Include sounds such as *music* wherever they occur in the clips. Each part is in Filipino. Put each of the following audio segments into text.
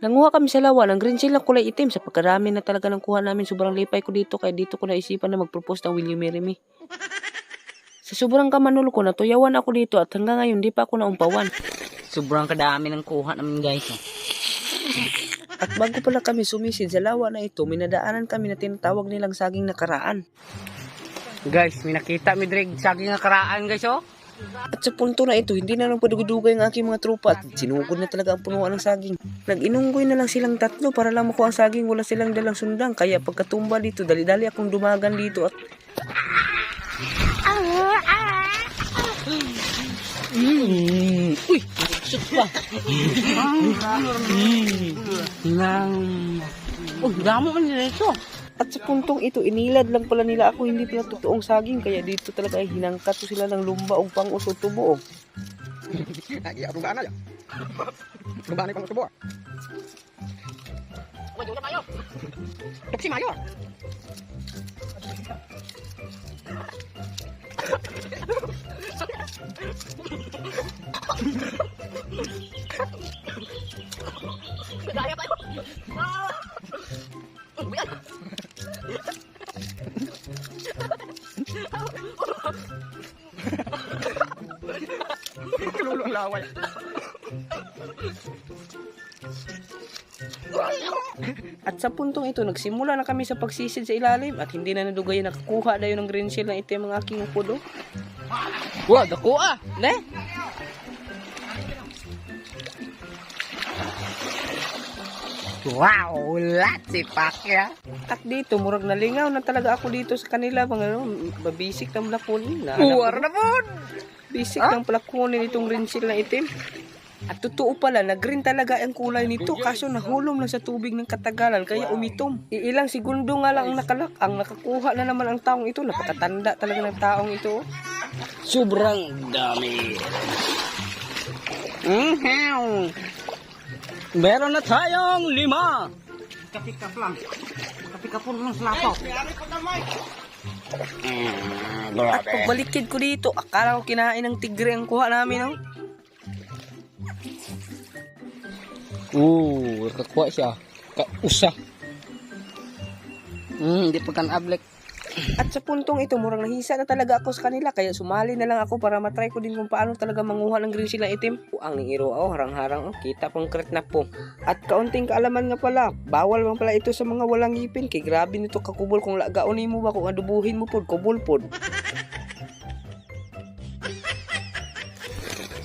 Nanguha kami sa lawa ng green seal na kulay itim sa pagkarami na talaga ng kuha namin. Sobrang lipay ko dito kaya dito ko naisipan na mag-propose ng Will You Marry Me. Sa sobrang kamanul ko, natuyawan ako dito at hanggang ngayon di pa ako naumpawan. Sobrang kadami ng kuha namin guys. Oh. At bago pala kami sumisid sa lawa na ito, minadaanan kami na tinatawag nilang saging nakaraan. Guys, may nakita mi dreg saging nga karaan guys oh. At sa punto na ito, hindi na lang padugudugay ang aking mga tropa at sinugod na talaga ang punuan ng saging. Nag-inunggoy na lang silang tatlo para lang makuha ang saging, wala silang dalang sundang. Kaya pagkatumba dito, dali-dali akong dumagan dito at Mm. Uy, shoot pa. Nang Oh, damo man nila ito. At sa puntong ito, inilad lang pala nila ako, hindi pala totoong saging. Kaya dito talaga ay hinangkat ko sila ng lumba o pang uso tubo. Lagi ako ba na ya? Ba ni kong subo. Tuksi mayo. Kalulong laway. At sa puntong ito, nagsimula na kami sa pagsisid sa ilalim at hindi na nadugay nakakuha na yun ng green shell na itim ang aking upudo. Wah, dako ah. Wow, latsi pakya. At dito, murag nalingaw na talaga ako dito sa kanila. Mga ano, babisik ng plakonin. Na, Uwar na po. Bisik ng plakonin itong shell na itim. At totoo pala, na green talaga ang kulay nito. Kaso nahulom lang sa tubig ng katagalan, kaya umitom. Iilang segundo nga lang ang nakalak. Ang nakakuha na naman ang taong ito. Napakatanda talaga ng taong ito. Sobrang dami. Mm-hmm. Meron na tayong lima. Kapikap lang. Kapikapon lang sa lato. Mm, At pagbalikid ko dito, akala ko kinain ng tigre ang kuha namin. No? Oo, kakuha siya. Kausa. Hmm, hindi pa kan ablek. At sa puntong ito, murang nahisa na talaga ako sa kanila. Kaya sumali na lang ako para matry ko din kung paano talaga manguha ng green sila itim. Ang ningiro ako, harang-harang. Oh, kita pang kret na po. At kaunting kaalaman nga pala, bawal man pala ito sa mga walang ngipin. Kay grabe nito kakubol kung lagaunin mo ba kung adubuhin mo pod, kubol pod.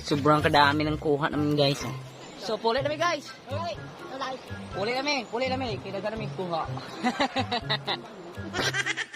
Sobrang kadami ng kuha namin guys. oh. So, puli namin guys. Puli namin, puli namin. Kaya na namin kuha. *laughs*